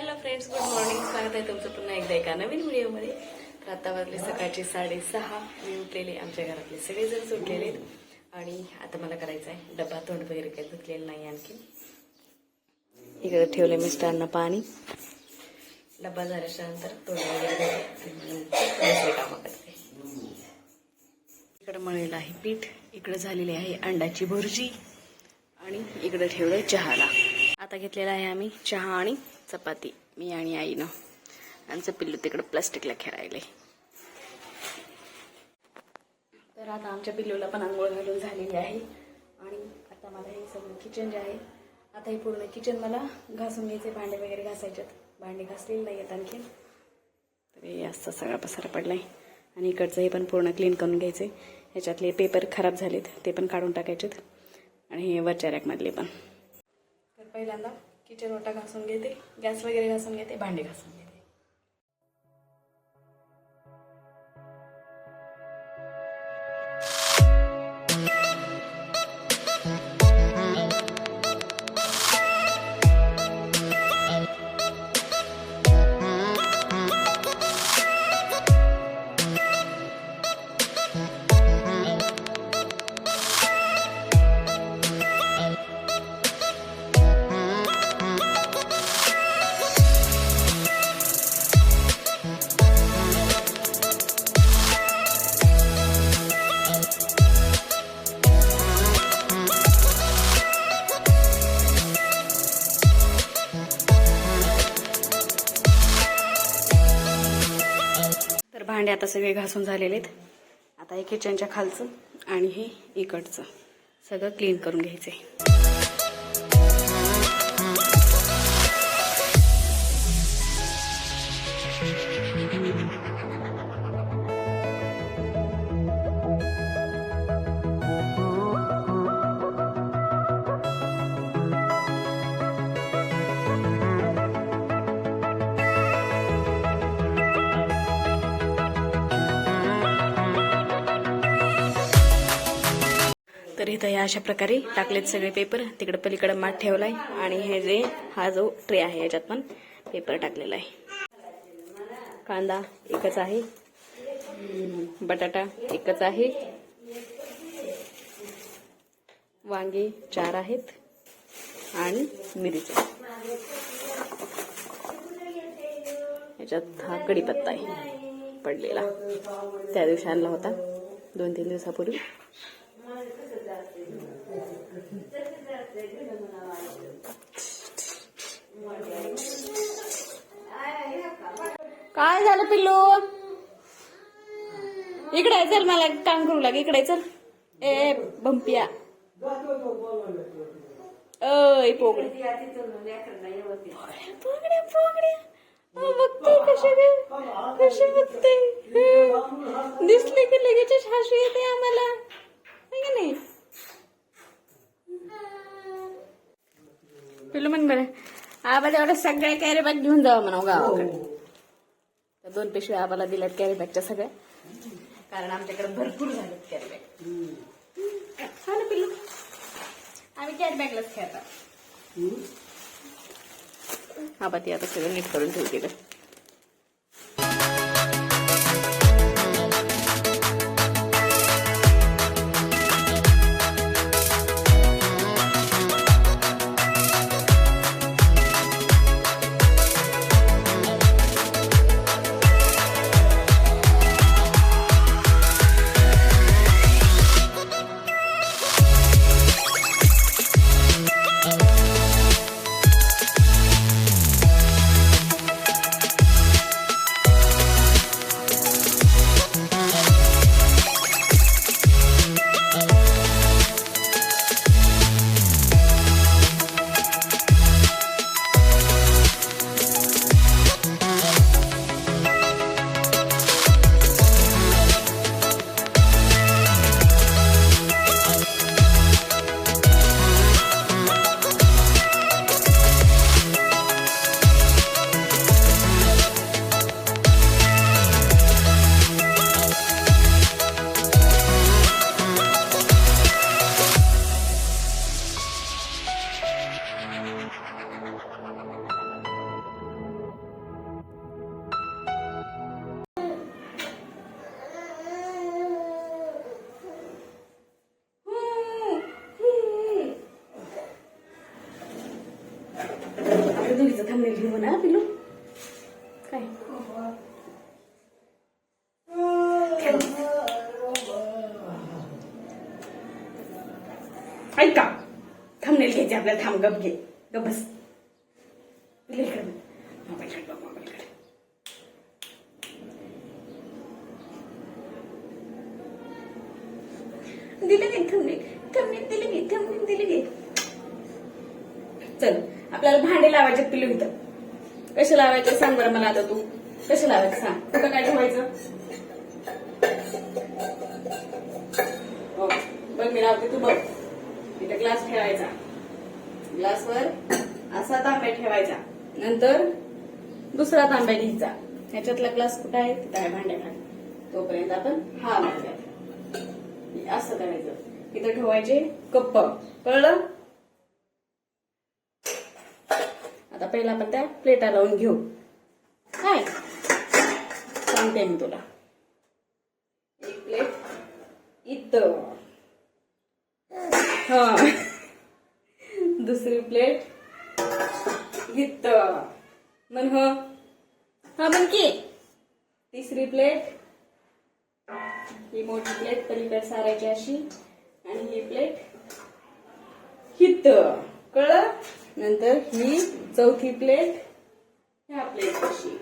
Hello friends good morning स्वागत आहे तुमचं पुन्हा एकदा एका नवीन व्हिडिओमध्ये. तर आता वाजले सकाळचे साडेसहा. मी उठलेले आमच्या घरातले सगळेजण सुटलेले आहेत. आणि आता मला करायचं आहे डबा तोंड वगैरे काही धुतलेलं नाही आणखी. इकडे ठेवले मिस्टरांना पाणी. डबा झाल्याच्यानंतर तोंड वगैरे कामं करते. इकडं मळलेलं आहे पीठ इकडं झालेली आहे अंडाची भुर्जी आणि इकडं ठेवलं चहाला. आता घेतलेला आहे आम्ही चहा आणि चपाती मी आणि आईनं. आमचं पिल्लू तिकडं प्लास्टिकला खेळायले. तर आता आमच्या पिल्लूला पण आंघोळ घालून झालेली आहे. आणि आता मला हे सगळं किचन जे आहे आता हे पूर्ण किचन मला घासून घ्यायचे भांडे वगैरे घासायचे भांडे घासलेले नाही आहेत आणखी. तर हे असं सगळा पसारा पडलाय. आणि इकडचं हे पण पूर्ण क्लीन करून घ्यायचे. ह्याच्यातले पेपर खराब झालेत ते पण काढून टाकायचेत. आणि हे वरच्या रॅकमधले पण. तर पहिल्यांदा किचन ओटा घासून घेते गॅस वगैरे घासून घेते भांडे घासून घेते. भांडे आता सगळे घासून झालेले आहेत. आता हे किचनच्या खालचं आणि हे इकडचं. सगळं क्लीन करून घ्यायचं आहे इथं ह्या अशा प्रकारे टाकलेत सगळे पेपर. तिकडे पलीकडे माठ ठेवलाय आणि हे जे हा जो ट्रे आहे याच्यात पण पेपर टाकलेला आहे. कांदा एकच आहे. बटाटा एकच आहे. वांगे चार आहेत. आणि मिरची. याच्यात हा कढीपत्ता आहे पडलेला. त्या दिवशी आणला होता दोन तीन दिवसापूर्वी. काय झालं पिल्लू? इकडे चल मला काम करू लाग. इकडे चल. ए भंपिया. अय पोगडे. पोगड्या पोगड्या बघते कसे कसे बघते दिसले की लगेच हसू येते आम्हाला है की नाही पिल्लू म्हण बरं आम्हाला एवढं सगळ्या कॅरी बॅग घेऊन जावं म्हणा गावाकडे. त्या दोन पिशव्या आम्हाला दिल्यात कॅरी बॅगच्या सगळ्या. कारण आमच्याकडे भरपूर झालेत कॅरी बॅग हा ना पिल्लू? आम्ही कॅरी बॅगलाच खेळतात हा बा ती आता सगळं नीट करून ठेवते थंबनेल घ्यायचे आपल्याला थांब गप घे. गप बस. पिलू इकडे मोबाईल कडे बघ मोबाईल कडे दिले नाही थंबनेल थंबनेल दिले नाही थंबनेल दिले नाही. चल आपल्याला भांडे लावायचे पिलू इथं. कसे लावायचे सांग बरं मला आता तू. कसे लावायचे सांग. कुठं काय ठेवायचं? हो, बघ मी लावते तू बघ. इथं ग्लास ठेवायचा. ग्लासवर असा तांब्या ठेवायचा. नंतर दुसरा तांब्या घ्यायचा. ह्याच्यातला ग्लास कुठं आहे? तिथं आहे भांड्याखाली तोपर्यंत आपण हा लावूया असं करायचं. इथं ठेवायचे कप्प. कळलं? आता पहिला आपण त्या प्लेटा लावून घेऊ. काय? सांगते मी तुला. एक प्लेट इथं. हा. दुसरी प्लेट इथं मन हो. हा मन की. तिसरी प्लेट ही मोठी प्लेट पलीकडे सारायची अशी. आणि ही प्लेट हित कळलं? नंतर ही चौथी प्लेट ह्या प्लेट अशी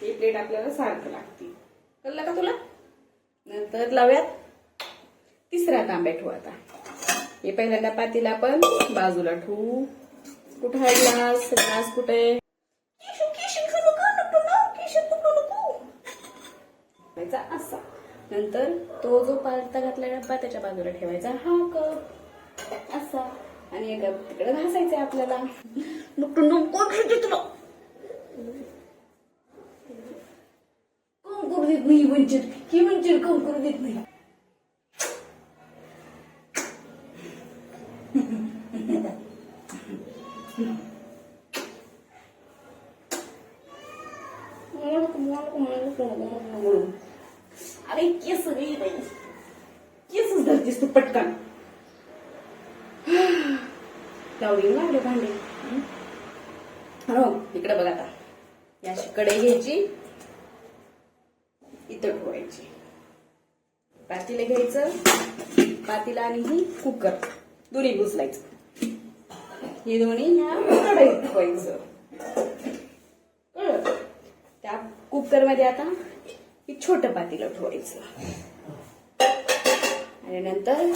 ही प्लेट आपल्याला सारखं लागते. कळलं का तुला? नंतर लावूयात तिसरा तांब्या ठेवू आता. हे पहिल्यांदा पातीला आपण बाजूला ठेवू. कुठं आहे ग्लास? ग्लास कुठे? असा. नंतर तो जो पालता घातला डब्बा त्याच्या बाजूला ठेवायचा हा कप. असा. आणि एक तिकडे घासायचंय आपल्याला. नको नको तुला. कोण करू देत नाही वंचित ही वंचित कोण करू देत नाही लावली लागले भांडे? हो? इकडे बघा आता. या अशी कढई घ्यायची इथं ठेवायची. पातीला घ्यायचं पातीला आणि ही कुकर. दोन्ही बुजलायचं. हे दोन्ही ह्या कढईत ठेवायचं. कळलं? त्या कुकरमध्ये आता एक छोट पातीला ठेवायचं. आणि नंतर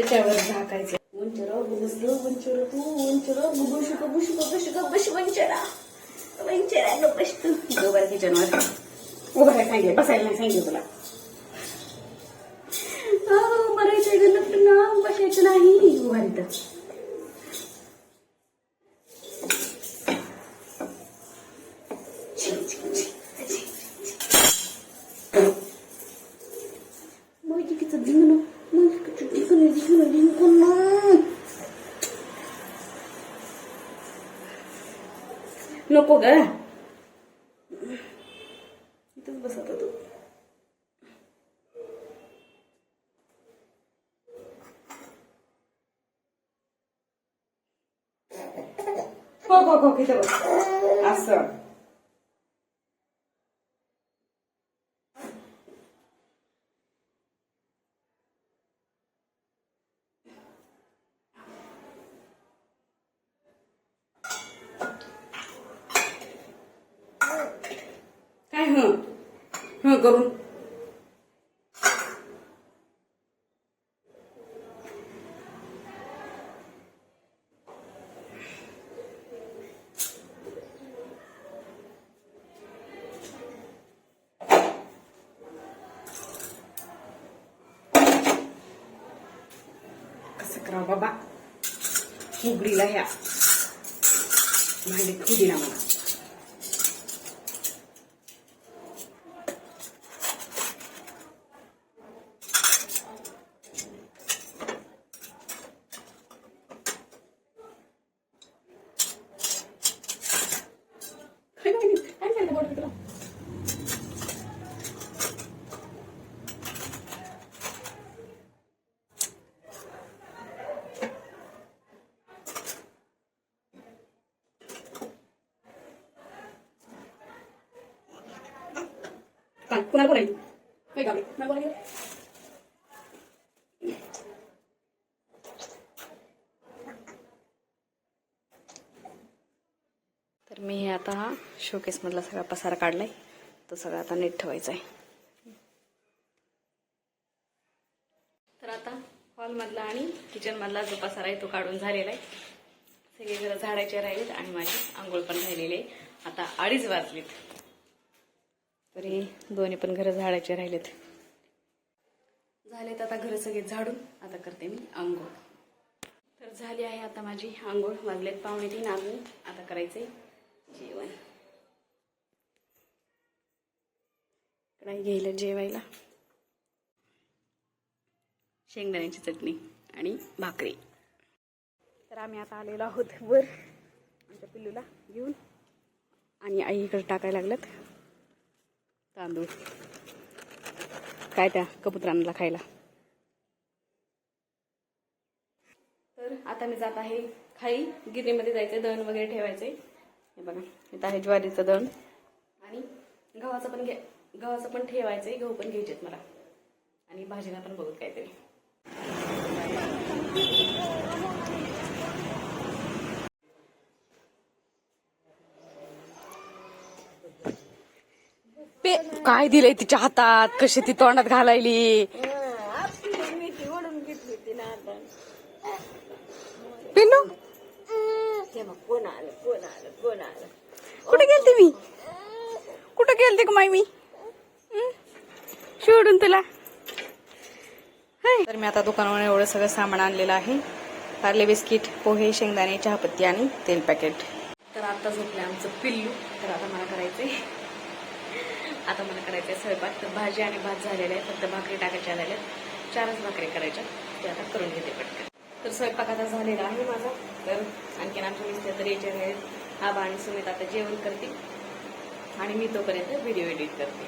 त्याच्यावर झाकायचं. उंचर गुबुसलो उंचर तू उंचर गुबुशी गुबुशी गुबुशी गुबुशी वंचरा वंचरा तू गोबर किचनवर उभं सांगितलं बसायला नाही सांगितलं तुला. हो, बरायचं ना बसायचं नाही. उभा नको ग इथंच बसत तू. हो हो हो इथं बस. असं. काय हं हं करून कसं करावं बाबा उघडीला ह्या भांडी खुदी ना मला काय काय काय झालं बोट तुला सांग कुणाला बोलायली काय गावी कुणाला बोलायली तर मी हे आता हा शोकेसमधला सगळा पसारा काढलाय. तो सगळा आता नीट ठेवायचा आहे. तर आता हॉलमधला आणि किचनमधला जो पसारा आहे तो काढून झालेला आहे. सगळे घरं झाडायचे राहिलेत आणि माझी आंघोळ पण राहिलेली आहे. आता अडीच वाजलीत. तरी दोन्ही पण घरं झाडायचे राहिलेत. झालेत आता घरं सगळे झाडून. आता करते मी आंघोळ. तर झाली आहे आता माझी आंघोळ. वाजलेत पाहुणे तीन अजून. आता करायचंय जेवण. कढाई घ्यायला जेवायला. शेंगदाण्याची चटणी आणि भाकरी. तर आम्ही आता आलेलो आहोत वर. आमच्या पिल्लूला घेऊन. आणि आई इकडे टाकायला लागल्यात. तांदूळ. काय त्या कबुतरांना खायला? तर आता मी जात आहे खाई. गिरणीमध्ये जायचं दळण वगैरे ठेवायचे हे बघा इथं आहे ज्वारीचं दळण. आणि गव्हाचं पण घ्या गव्हाचं पण ठेवायचंय गहू पण घ्यायचेत मला. आणि भाजीला पण बघत काहीतरी. पे काय दिलंय तिच्या हातात? कशी ती तोंडात घालायली? आलं कुठे गेलते मी? कुठे गेलते का माय मी? सोडून तुला. तर मी आता दुकानावर एवढं सगळं सामान आणलेलं आहे. पार्ले बिस्किट पोहे शेंगदाणे चहापत्ती आणि तेल पॅकेट. तर आता झोपले आमचं पिल्लू. तर आता मला करायचंय आता मला करायचं आहे स्वयंपाक. तर भाजी आणि भात झालेला आहे. फक्त भाकरी टाकायच्या झालेल्या आहेत. चारच भाकरी करायच्या ते आता करून घेते पटकन. तर स्वयंपाक आता झालेला आहे माझा. तर आणखीन आमचे मिस्टर तर यायचे आहेत. आबा आणि सुमित आता जेवण करते आणि मी तोपर्यंत व्हिडिओ एडिट करते.